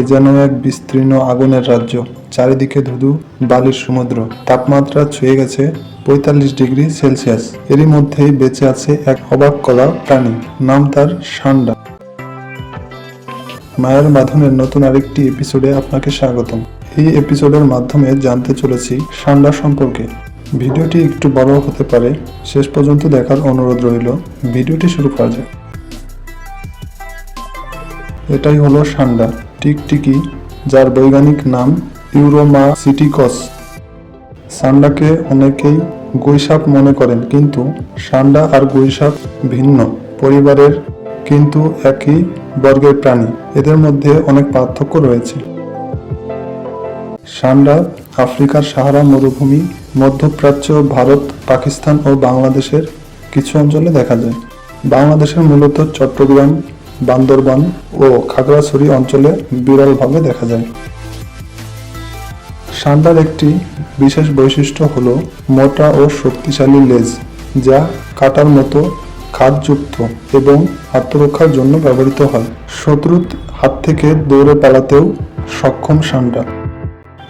এ যেন এক বিস্তীর্ণ আগুনের রাজ্য। চারিদিকে ধুধু বালির সমুদ্র। তাপমাত্রা ছুঁয়ে গেছে পঁয়তাল্লিশ ডিগ্রি সেলসিয়াস। এরই মধ্যেই বেঁচে আছে এক অবাক করা প্রাণী, নাম তার সান্ডা। মায়ের বাঁধনের নতুন আরেকটি এপিসোডে আপনাকে স্বাগতম। এই এপিসোডের মাধ্যমে জানতে চলেছি সান্ডা সম্পর্কে। ভিডিওটি একটু বড় হতে পারে। শেষ পর্যন্ত দেখার অনুরোধ রইল, ভিডিওটি শুরু করা যাক। এটাই হলো সান্ডা। টিকটিকি যার বৈজ্ঞানিক নাম ইউরোমাসিটিকস। সান্ডাকে অনেকেই গৈসাপ মনে করেন, কিন্তু সান্ডা আর গৈসাপ ভিন্ন। পরিবারের কিন্তু একই বর্গের প্রাণী, এদের মধ্যে অনেক পার্থক্য রয়েছে। সান্ডা আফ্রিকার সাহারা মরুভূমি, মধ্যপ্রাচ্য, ভারত, পাকিস্তান ও বাংলাদেশের কিছু অঞ্চলে দেখা যায়। বাংলাদেশের মূলত চট্টগ্রাম বান্দরবান ও খাগড়াছড়ি অঞ্চলে বিরলভাবে দেখা যায়। সান্ডার একটি বিশেষ বৈশিষ্ট্য হল মোটা ও শক্তিশালী লেজ, যা কাটার মতো খাদযুক্ত এবং আত্মরক্ষার জন্য ব্যবহৃত হয়। শত্রুর হাত থেকে দৌড়ে পালাতেও সক্ষম সান্ডা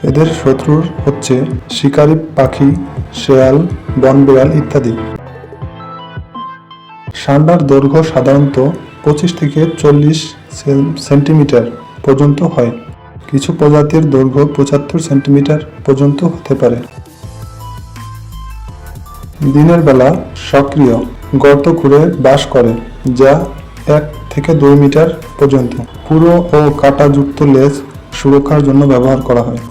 এদের শত্রুর হচ্ছে শিকারী, পাখি, শেয়াল, বনবিড়াল ইত্যাদি। সান্ডার দৈর্ঘ্য সাধারণত পঁচিশ থেকে চল্লিশ সেন্টিমিটার পর্যন্ত হয়। কিছু প্রজাতির দৈর্ঘ্য পঁচাত্তর সেন্টিমিটার পর্যন্ত হতে পারে। দিনের বেলা সক্রিয় গর্ত খুঁড়ে বাস করে, যা এক থেকে দুই মিটার পর্যন্ত। পুরো ও কাঁটাযুক্ত লেজ সুরক্ষার জন্য ব্যবহার করা হয়।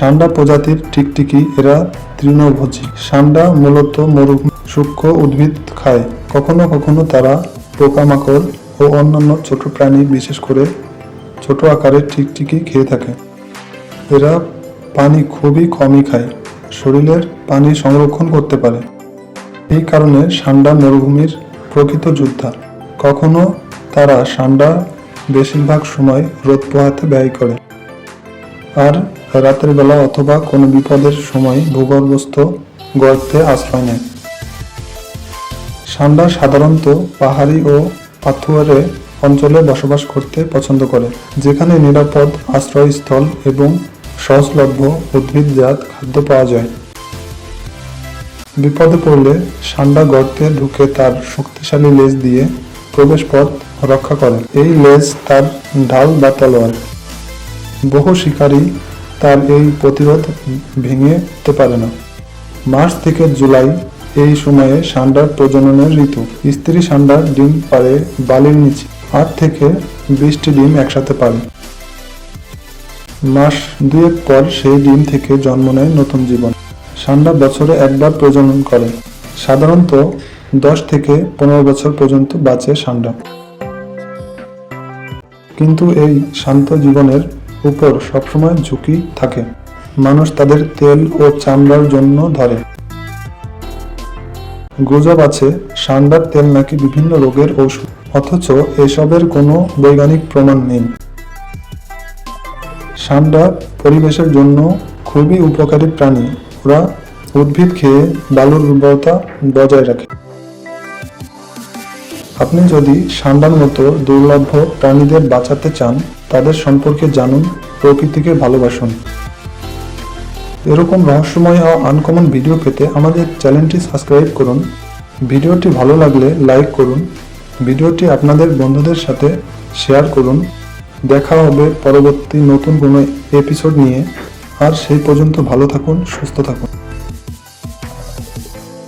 সান্ডা প্রজাতির টিকটিকি এরা তৃণভোজী। সান্ডা মূলত মরুভূমি, সূক্ষ্ম উদ্ভিদ খায়। কখনো কখনো তারা পোকামাকড় ও অন্যান্য ছোট প্রাণী, বিশেষ করে ছোট আকারের টিকটিকি খেয়ে থাকে। এরা পানি খুবই কমই খায়, শরীরের পানি সংরক্ষণ করতে পারে। এই কারণে সান্ডা মরুভূমির প্রকৃত যোদ্ধা। কখনো তারা সান্ডা বেশিরভাগ সময় রোদ পোহাতে ব্যয় করে। আর রাতের বেলা অথবা কোনো বিপদের সময় ভূগর্ভস্থ গর্তে আশ্রয় নেয়। সান্ডা সাধারণত পাহাড়ি ও পাথুয়ারে অঞ্চলে বসবাস করতে পছন্দ করে, যেখানে নিরাপদ আশ্রয়স্থল এবং সহজলভ্য উদ্ভিদজাত খাদ্য পাওয়া যায়। বিপদে পড়লে সান্ডা গর্তে ঢুকে তার শক্তিশালী লেজ দিয়ে প্রবেশ পথ রক্ষা করে। এই লেজ তার ঢাল বা তলোয়ার। বহু শিকারী তার এই প্রতিরোধ ভেঙে উঠতে পারে না। মার্চ থেকে জুলাই এই সময়ে সান্ডার প্রজননের ঋতু। স্ত্রী সান্ডার ডিম পারে বালির নিচে। আট থেকে বিশটি ডিম একসাথে পারে মাস দুয়েক পর সেই ডিম থেকে জন্ম নেয় নতুন জীবন। সান্ডা বছরে একবার প্রজনন করে। সাধারণত দশ থেকে পনেরো বছর পর্যন্ত বাঁচে সান্ডা। কিন্তু এই শান্ত জীবনের উপর সবসময় ঝুঁকি থাকে। মানুষ তাদের তেল ও চামড়ার জন্য ধরে। গুজব আছে, সান্ডার তেল নাকি বিভিন্ন রোগের ঔষধ। অথচ এসবের কোনো বৈজ্ঞানিক প্রমাণ নেই। সান্ডা পরিবেশের জন্য খুবই উপকারী প্রাণী। ওরা উদ্ভিদ খেয়ে বালুর উর্বরতা বজায় রাখে। আপনি যদি সান্ডার মতো দুর্লভ প্রাণীদের বাঁচাতে চান তাদের সম্পর্কে জানুন, প্রকৃতিকে ভালোবাসুন। এরকম রহস্যময় ও আনকমন ভিডিও পেতে আমাদের চ্যানেলটি সাবস্ক্রাইব করুন। ভিডিওটি ভালো লাগলে লাইক করুন। ভিডিওটি আপনাদের বন্ধুদের সাথে শেয়ার করুন। দেখা হবে পরবর্তী নতুন কোনো এপিসোড নিয়ে। আর সেই পর্যন্ত ভালো থাকুন, সুস্থ থাকুন।